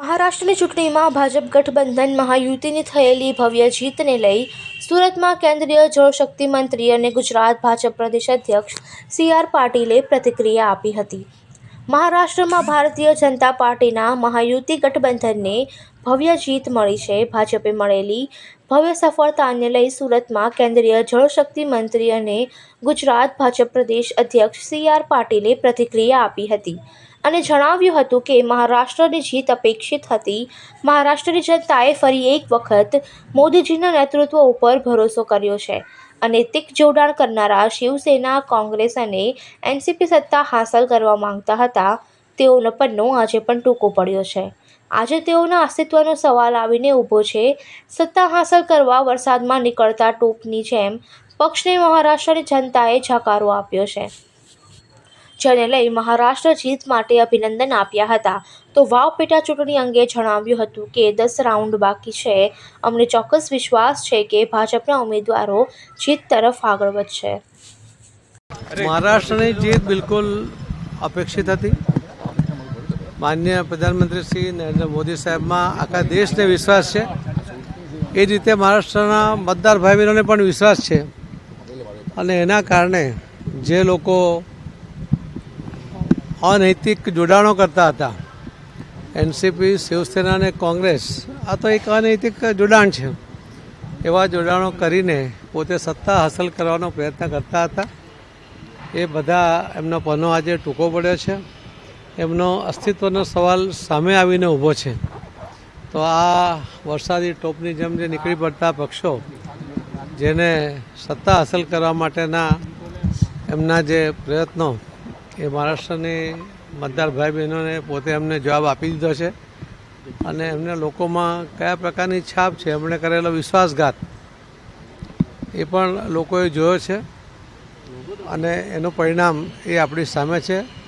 મહારાષ્ટ્રની ચૂંટણીમાં ભાજપ ગઠબંધન મહાયુતિની થયેલી ભવ્ય જીતને લઈ સુરતમાં કેન્દ્રીય જળશક્તિ મંત્રી અને ગુજરાત ભાજપ પ્રદેશ અધ્યક્ષ સી આર પાટીલે પ્રતિક્રિયા આપી હતી. મહારાષ્ટ્રમાં ભારતીય જનતા પાર્ટીના મહાયુતિ ગઠબંધનને ભવ્ય જીત મળી છે. ભાજપે મળેલી ભવ્ય સફળતાને લઈ સુરતમાં કેન્દ્રીય જળશક્તિ મંત્રી અને ગુજરાત ભાજપ પ્રદેશ અધ્યક્ષ સી આર પાટીલે પ્રતિક્રિયા આપી હતી. અને જણાવ્યું હતું કે મહારાષ્ટ્રની જીત અપેક્ષિત હતી. મહારાષ્ટ્રની જનતાએ ફરી એક વખત મોદીજીના નેતૃત્વ ઉપર ભરોસો કર્યો છે અને તિક જોડાણ કરનારા શિવસેના, કોંગ્રેસ અને એનસીપી સત્તા હાંસલ કરવા માંગતા હતા. તેઓનો પન્નો આજે પણ ટૂંકો પડ્યો છે. આજે તેઓના અસ્તિત્વનો સવાલ આવીને ઊભો છે. સત્તા હાંસલ કરવા વરસાદમાં નીકળતા ટોપની જેમ પક્ષને મહારાષ્ટ્રની જનતાએ જાકારો આપ્યો છે. જેને લઈ મહારાષ્ટ્ર જીત માટે અભિનંદન આપ્યા હતા. તો વાવ પેટા ચૂંટણી અંગે જણાવ્યું હતું કે દસ રાઉન્ડ બાકી છે. અમને ચોક્કસ વિશ્વાસ છે કે ભાજપના ઉમેદવારો જીત તરફ આગળ વધશે. મહારાષ્ટ્રની જીત બિલકુલ અપેક્ષિત હતી. માન્ય પ્રધાનમંત્રી શ્રી નરેન્દ્ર મોદી સાહેબમાં આખા દેશને વિશ્વાસ છે. એ જ રીતે મહારાષ્ટ્રના મતદાર ભાઈ બહેનોને પણ વિશ્વાસ છે. અને એના કારણે જે લોકો અનૈતિક જોડાણો કરતા હતા. એનસીપી, શિવસેના અને કોંગ્રેસ, આ તો એક અનૈતિક જોડાણ છે. એવા જોડાણો કરીને પોતે સત્તા હાંસલ કરવાનો પ્રયત્ન કરતા હતા. એ બધા એમનો પનો આજે ટૂંકો પડ્યો છે. એમનો અસ્તિત્વનો સવાલ સામે આવીને ઊભો છે. તો આ વરસાદી ટોપની જેમ જે નીકળી પડતા પક્ષો, જેને સત્તા હાંસલ કરવા માટેના એમના જે પ્રયત્નો એ મહારાષ્ટ્રની મતદાર ભાઈ બહેનોને પોતે એમને જવાબ આપી દીધો છે. અને એમને લોકોમાં કયા પ્રકારની છાપ છે એમણે કરેલો વિશ્વાસઘાત એ પણ લોકોએ જોયો છે. અને એનું પરિણામ એ આપણી સામે છે.